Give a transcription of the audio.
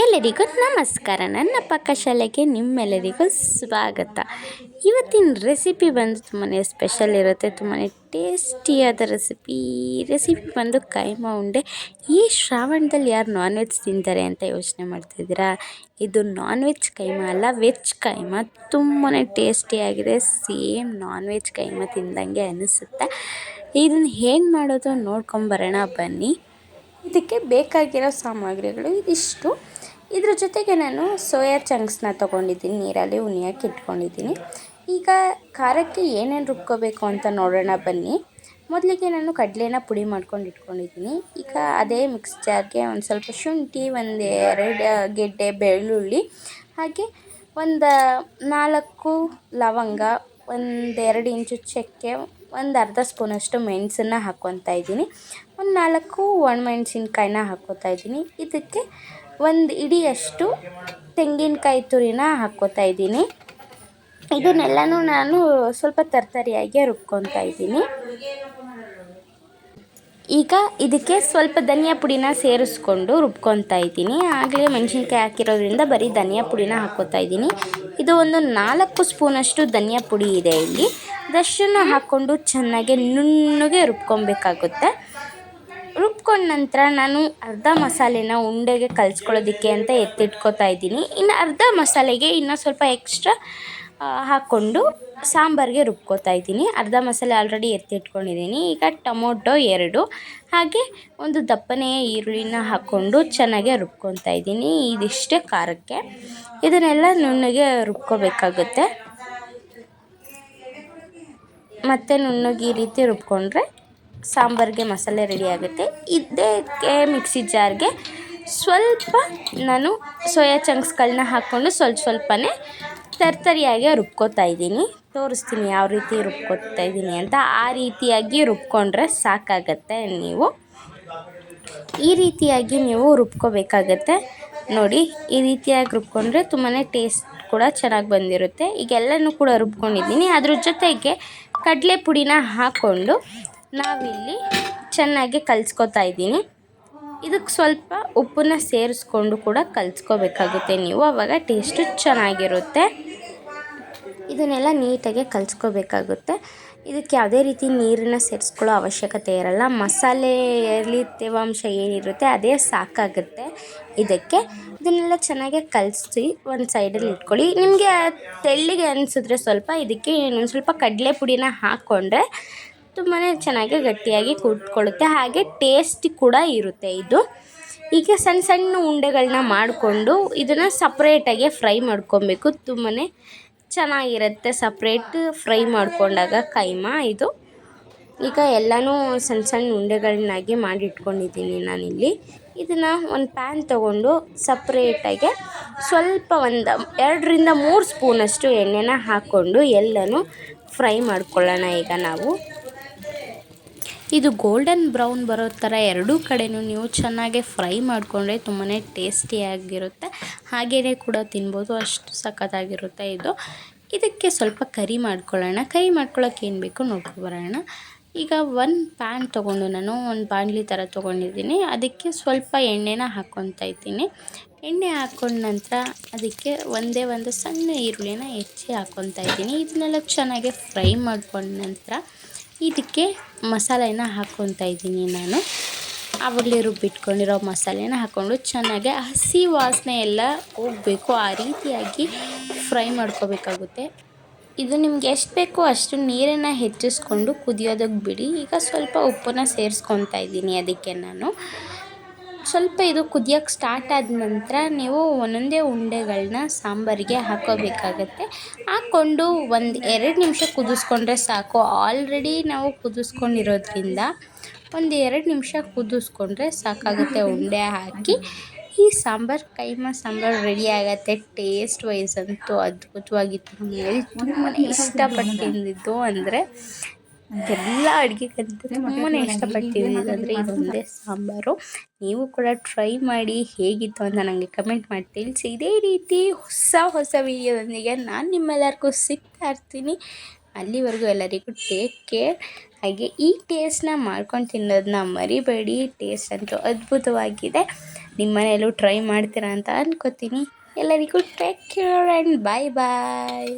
ಎಲ್ಲರಿಗೂ ನಮಸ್ಕಾರ. ನನ್ನ ಪಕ್ಕ ಶಾಲೆಗೆ ನಿಮ್ಮೆಲ್ಲರಿಗೂ ಸ್ವಾಗತ. ಇವತ್ತಿನ ರೆಸಿಪಿ ಬಂದು ತುಂಬಾ ಸ್ಪೆಷಲ್ ಇರುತ್ತೆ. ತುಂಬಾ ಟೇಸ್ಟಿಯಾದ ರೆಸಿಪಿ ರೆಸಿಪಿ ಬಂದು ಕೈಮಾ ಉಂಡೆ. ಈ ಶ್ರಾವಣದಲ್ಲಿ ಯಾರು ನಾನ್ ವೆಜ್ ತಿಂತಾರೆ ಅಂತ ಯೋಚನೆ ಮಾಡ್ತಾಯಿದ್ದೀರಾ ಇದು ನಾನ್ ವೆಜ್ ಕೈಮಾ ಅಲ್ಲ ವೆಜ್ ಕೈಮಾ. ತುಂಬಾ ಟೇಸ್ಟಿಯಾಗಿದೆ ಸೇಮ್ ನಾನ್ ವೆಜ್ ಕೈಮಾ ತಿಂದಂಗೆ ಅನಿಸುತ್ತೆ. ಇದನ್ನು ಹೇಗೆ ಮಾಡೋದು ನೋಡ್ಕೊಂಬರೋಣ ಬನ್ನಿ. ಇದಕ್ಕೆ ಬೇಕಾಗಿರೋ ಸಾಮಗ್ರಿಗಳು ಇದಿಷ್ಟು. ಇದ್ರ ಜೊತೆಗೆ ನಾನು ಸೋಯಾ ಚಂಕ್ಸ್ನ ತೊಗೊಂಡಿದ್ದೀನಿ, ನೀರಲ್ಲಿ ಉಣಿಯಕ್ಕೆ ಇಟ್ಕೊಂಡಿದ್ದೀನಿ. ಈಗ ಖಾರಕ್ಕೆ ಏನೇನು ರುಬ್ಕೋಬೇಕು ಅಂತ ನೋಡೋಣ ಬನ್ನಿ. ಮೊದಲಿಗೆ ನಾನು ಕಡಲೆನ ಪುಡಿ ಮಾಡ್ಕೊಂಡು ಇಟ್ಕೊಂಡಿದ್ದೀನಿ. ಈಗ ಅದೇ ಮಿಕ್ಸ್ ಜಾರ್ಗೆ ಒಂದು ಸ್ವಲ್ಪ ಶುಂಠಿ, ಒಂದು ಎರಡು ಗೆಡ್ಡೆ ಬೆಳ್ಳುಳ್ಳಿ, ಹಾಗೆ ಒಂದು ನಾಲ್ಕು ಲವಂಗ ಒಂದೆರಡು ಇಂಚು ಚಕ್ಕೆ, ಒಂದು ಅರ್ಧ ಸ್ಪೂನಷ್ಟು ಮೆಣಸನ್ನು ಹಾಕ್ಕೊತಾ ಇದ್ದೀನಿ. ಒಂದು ನಾಲ್ಕು ಒಣಮೆಣ್ಸಿನ್ಕಾಯಿನ ಹಾಕ್ಕೋತಾ ಇದ್ದೀನಿ. ಇದಕ್ಕೆ ಒಂದು ಇಡಿಯಷ್ಟು ತೆಂಗಿನಕಾಯಿ ತುರಿನ ಹಾಕ್ಕೋತಾ ಇದ್ದೀನಿ. ಇದನ್ನೆಲ್ಲನೂ ನಾನು ಸ್ವಲ್ಪ ತರ್ತರಿಯಾಗಿ ರುಬ್ಕೊತಾ ಇದ್ದೀನಿ. ಈಗ ಇದಕ್ಕೆ ಸ್ವಲ್ಪ ಧನಿಯಾ ಪುಡಿನ ಸೇರಿಸ್ಕೊಂಡು ರುಬ್ಕೊತಾ ಇದ್ದೀನಿ. ಆಗಲೇ ಮೆಣಸಿನ್ಕಾಯಿ ಹಾಕಿರೋದ್ರಿಂದ ಬರೀ ಧನಿಯಾ ಪುಡಿನ ಹಾಕ್ಕೋತಾ ಇದ್ದೀನಿ. ಇದು ಒಂದು ನಾಲ್ಕು ಸ್ಪೂನಷ್ಟು ಧನಿಯಾ ಪುಡಿ ಇದೆ ಇಲ್ಲಿ. ಅದಷ್ಟನ್ನು ಹಾಕ್ಕೊಂಡು ಚೆನ್ನಾಗಿ ನುಣ್ಣಗೆ ರುಬ್ಕೊಬೇಕಾಗುತ್ತೆ. ರುಬ್ಕೊಂಡ ನಂತರ ನಾನು ಅರ್ಧ ಮಸಾಲೆನ ಉಂಡೆಗೆ ಕಲಿಸ್ಕೊಳ್ಳೋದಕ್ಕೆ ಅಂತ ಎತ್ತಿಟ್ಕೋತಾ ಇದ್ದೀನಿ. ಇನ್ನು ಅರ್ಧ ಮಸಾಲೆಗೆ ಇನ್ನು ಸ್ವಲ್ಪ ಎಕ್ಸ್ಟ್ರಾ ಹಾಕ್ಕೊಂಡು ಸಾಂಬಾರಿಗೆ ರುಬ್ಕೋತಾ ಇದ್ದೀನಿ. ಅರ್ಧ ಮಸಾಲೆ ಆಲ್ರೆಡಿ ಎತ್ತಿಟ್ಕೊಂಡಿದ್ದೀನಿ. ಈಗ ಟೊಮೊಟೊ ಎರಡು, ಹಾಗೆ ಒಂದು ದಪ್ಪನೆಯ ಈರುಳ್ಳಿನ ಹಾಕ್ಕೊಂಡು ಚೆನ್ನಾಗೆ ರುಬ್ಕೊತಾ ಇದ್ದೀನಿ. ಇದಿಷ್ಟೇ ಖಾರಕ್ಕೆ. ಇದನ್ನೆಲ್ಲ ನುಣ್ಣಗೆ ರುಬ್ಕೋಬೇಕಾಗುತ್ತೆ. ಮತ್ತು ನುಣ್ಣಗೆ ಈ ರೀತಿ ರುಬ್ಕೊಂಡ್ರೆ ಸಾಂಬಾರಿಗೆ ಮಸಾಲೆ ರೆಡಿ ಆಗುತ್ತೆ. ಇದಕ್ಕೆ ಮಿಕ್ಸಿ ಜಾರ್ಗೆ ಸ್ವಲ್ಪ ನಾನು ಸೋಯಾ ಚಂಕ್ಸ್ಗಳನ್ನ ಹಾಕ್ಕೊಂಡು ಸ್ವಲ್ಪ ಸ್ವಲ್ಪನೇ ತರ್ತರಿಯಾಗಿ ರುಬ್ಕೋತಾ ಇದ್ದೀನಿ. ತೋರಿಸ್ತೀನಿ ಯಾವ ರೀತಿ ರುಬ್ಕೋತಾ ಇದ್ದೀನಿ ಅಂತ. ಆ ರೀತಿಯಾಗಿ ರುಬ್ಕೊಂಡ್ರೆ ಸಾಕಾಗತ್ತೆ ನೀವು. ಈ ರೀತಿಯಾಗಿ ನೀವು ರುಬ್ಕೋಬೇಕಾಗತ್ತೆ. ನೋಡಿ, ಈ ರೀತಿಯಾಗಿ ರುಬ್ಕೊಂಡ್ರೆ ತುಂಬಾ ಟೇಸ್ಟ್ ಕೂಡ ಚೆನ್ನಾಗಿ ಬಂದಿರುತ್ತೆ. ಈಗ ಎಲ್ಲನೂ ಕೂಡ ರುಬ್ಕೊಂಡಿದ್ದೀನಿ. ಅದ್ರ ಜೊತೆಗೆ ಕಡಲೆ ಪುಡಿನ ಹಾಕ್ಕೊಂಡು ನಾವಿಲ್ಲಿ ಚೆನ್ನಾಗಿ ಕಲಿಸ್ಕೊತಾ ಇದ್ದೀನಿ. ಇದಕ್ಕೆ ಸ್ವಲ್ಪ ಉಪ್ಪನ್ನ ಸೇರಿಸ್ಕೊಂಡು ಕೂಡ ಕಲಿಸ್ಕೋಬೇಕಾಗುತ್ತೆ ನೀವು. ಆವಾಗ ಟೇಸ್ಟು ಚೆನ್ನಾಗಿರುತ್ತೆ. ಇದನ್ನೆಲ್ಲ ನೀಟಾಗಿ ಕಲಿಸ್ಕೋಬೇಕಾಗುತ್ತೆ. ಇದಕ್ಕೆ ಯಾವುದೇ ರೀತಿ ನೀರನ್ನ ಸೇರಿಸ್ಕೊಳ್ಳೋ ಅವಶ್ಯಕತೆ ಇರಲ್ಲ. ಮಸಾಲೆಯಲ್ಲಿ ತೇವಾಂಶ ಏನಿರುತ್ತೆ ಅದೇ ಸಾಕಾಗುತ್ತೆ. ಇದಕ್ಕೆ ಇದನ್ನೆಲ್ಲ ಚೆನ್ನಾಗಿ ಕಲಸಿ ಒಂದು ಸೈಡಲ್ಲಿ ಇಟ್ಕೊಳ್ಳಿ. ನಿಮಗೆ ತೆಳ್ಳಿಗೆ ಅನಿಸಿದ್ರೆ ಸ್ವಲ್ಪ ಇದಕ್ಕೆ ಇನ್ನೊಂದು ಸ್ವಲ್ಪ ಕಡಲೆ ಪುಡಿನ ಹಾಕ್ಕೊಂಡ್ರೆ ತುಂಬಾ ಚೆನ್ನಾಗಿ ಗಟ್ಟಿಯಾಗಿ ಕೂತ್ಕೊಳ್ಳುತ್ತೆ ಹಾಗೆ ಟೇಸ್ಟಿ ಕೂಡ ಇರುತ್ತೆ ಇದು. ಈಗ ಸಣ್ಣ ಸಣ್ಣ ಉಂಡೆಗಳನ್ನ ಮಾಡಿಕೊಂಡು ಇದನ್ನು ಸಪ್ರೇಟಾಗಿ ಫ್ರೈ ಮಾಡ್ಕೊಬೇಕು. ತುಂಬಾ ಚೆನ್ನಾಗಿರುತ್ತೆ ಸಪ್ರೇಟ್ ಫ್ರೈ ಮಾಡಿಕೊಂಡಾಗ ಕೈಮಾ ಇದು. ಈಗ ಎಲ್ಲನೂ ಸಣ್ಣ ಸಣ್ಣ ಉಂಡೆಗಳನ್ನಾಗಿ ಮಾಡಿಟ್ಕೊಂಡಿದ್ದೀನಿ ನಾನಿಲ್ಲಿ. ಇದನ್ನು ಒಂದು ಪ್ಯಾನ್ ತೊಗೊಂಡು ಸಪ್ರೇಟಾಗಿ ಸ್ವಲ್ಪ ಒಂದು ಎರಡರಿಂದ ಮೂರು ಸ್ಪೂನಷ್ಟು ಎಣ್ಣೆನ ಹಾಕ್ಕೊಂಡು ಎಲ್ಲನೂ ಫ್ರೈ ಮಾಡ್ಕೊಳ್ಳೋಣ ಈಗ ನಾವು. ಇದು ಗೋಲ್ಡನ್ ಬ್ರೌನ್ ಬರೋ ಥರ ಎರಡೂ ಕಡೆಯೂ ನೀವು ಚೆನ್ನಾಗೆ ಫ್ರೈ ಮಾಡಿಕೊಂಡ್ರೆ ತುಂಬಾ ಟೇಸ್ಟಿಯಾಗಿರುತ್ತೆ ಹಾಗೆಯೇ ಕೂಡ ತಿನ್ಬೋದು, ಅಷ್ಟು ಸಖತ್ತಾಗಿರುತ್ತೆ ಇದು. ಇದಕ್ಕೆ ಸ್ವಲ್ಪ ಕರಿ ಮಾಡ್ಕೊಳ್ಳೋಣ. ಕರಿ ಮಾಡ್ಕೊಳ್ಳೋಕೆ ಏನು ಬೇಕು ನೋಡ್ಕೊಬರೋಣ ಈಗ ಒಂದು ಪ್ಯಾನ್ ತೊಗೊಂಡು ನಾನು ಒಂದು ಬಾಣಲಿ ಥರ ತೊಗೊಂಡಿದ್ದೀನಿ. ಅದಕ್ಕೆ ಸ್ವಲ್ಪ ಎಣ್ಣೆನ ಹಾಕ್ಕೊತಾ ಇದ್ದೀನಿ. ಎಣ್ಣೆ ಹಾಕ್ಕೊಂಡ ನಂತರ ಅದಕ್ಕೆ ಒಂದೇ ಒಂದು ಸಣ್ಣ ಈರುಳ್ಳಿನ ಹೆಚ್ಚಿ ಹಾಕ್ಕೊತಾ ಇದ್ದೀನಿ. ಇದನ್ನೆಲ್ಲ ಚೆನ್ನಾಗಿ ಫ್ರೈ ಮಾಡ್ಕೊಂಡ ನಂತರ ಇದಕ್ಕೆ ಮಸಾಲೆನ ಹಾಕ್ಕೊತಾ ಇದ್ದೀನಿ ನಾನು. ಆವಾಗಲೇ ರುಬ್ಬಿಟ್ಕೊಂಡಿರೋ ಮಸಾಲೆನ ಹಾಕ್ಕೊಂಡು ಚೆನ್ನಾಗಿ ಹಸಿ ವಾಸನೆ ಎಲ್ಲ ಹೋಗಬೇಕು. ಆ ರೀತಿಯಾಗಿ ಫ್ರೈ ಮಾಡ್ಕೋಬೇಕಾಗುತ್ತೆ. ಇದು ನಿಮ್ಗೆ ಎಷ್ಟು ಬೇಕೋ ಅಷ್ಟು ನೀರನ್ನು ಹೆಚ್ಚಿಸ್ಕೊಂಡು ಕುದಿಯೋದಕ್ಕೆ ಬಿಡಿ. ಈಗ ಸ್ವಲ್ಪ ಉಪ್ಪನ್ನು ಸೇರಿಸ್ಕೊತಾ ಇದ್ದೀನಿ ಅದಕ್ಕೆ ನಾನು. ಸ್ವಲ್ಪ ಇದು ಕುದಿಯೋಕ್ಕೆ ಸ್ಟಾರ್ಟ್ ಆದ ನಂತರ ನೀವು ಒಂದೊಂದೇ ಉಂಡೆಗಳನ್ನ ಸಾಂಬಾರಿಗೆ ಹಾಕೋಬೇಕಾಗತ್ತೆ. ಹಾಕ್ಕೊಂಡು ಒಂದು ಎರಡು ನಿಮಿಷ ಕುದಿಸ್ಕೊಂಡ್ರೆ ಸಾಕು. ಆಲ್ರೆಡಿ ನಾವು ಕುದಿಸ್ಕೊಂಡಿರೋದ್ರಿಂದ ಒಂದು ಎರಡು ನಿಮಿಷ ಕುದಿಸ್ಕೊಂಡ್ರೆ ಸಾಕಾಗುತ್ತೆ ಉಂಡೆ ಹಾಕಿ. ಈ ಸಾಂಬಾರು, ಕೈಮ ಸಾಂಬಾರು ರೆಡಿ ಆಗುತ್ತೆ. ಟೇಸ್ಟ್ ವೈಸ್ ಅಂತೂ ಅದ್ಭುತವಾಗಿತ್ತು. ನಮಗೆ ತುಂಬ ಇಷ್ಟಪಟ್ಟು ಅಂದರೆ ಎಲ್ಲ ಅಡುಗೆಗಿಂತ ತುಂಬಾ ಇಷ್ಟಪಡ್ತೀವಿ ಅಂದರೆ ಇದೊಂದೇ ಸಾಂಬಾರು. ನೀವು ಕೂಡ ಟ್ರೈ ಮಾಡಿ ಹೇಗಿತ್ತು ಅಂತ ನನಗೆ ಕಮೆಂಟ್ ಮಾಡಿ ತಿಳಿಸಿ. ಇದೇ ರೀತಿ ಹೊಸ ಹೊಸ ವೀಡಿಯೋದೊಂದಿಗೆ ನಾನು ನಿಮ್ಮೆಲ್ಲರಿಗೂ ಸಿಗ್ತಾ ಇರ್ತೀನಿ. ಅಲ್ಲಿವರೆಗೂ ಎಲ್ಲರಿಗೂ ಟೇಕ್ ಕೇರ್ ಹಾಗೆ ಈ ಟೇಸ್ಟ್ನ ಮಾಡ್ಕೊಂಡು ತಿನ್ನೋದನ್ನ ಮರಿಬೇಡಿ. ಟೇಸ್ಟ್ ಅಂತೂ ಅದ್ಭುತವಾಗಿದೆ. ನಿಮ್ಮ ಮನೆಯಲ್ಲೂ ಟ್ರೈ ಮಾಡ್ತೀರಾ ಅಂತ ಅಂದ್ಕೋತೀನಿ ಎಲ್ಲರಿಗೂ take care and bye bye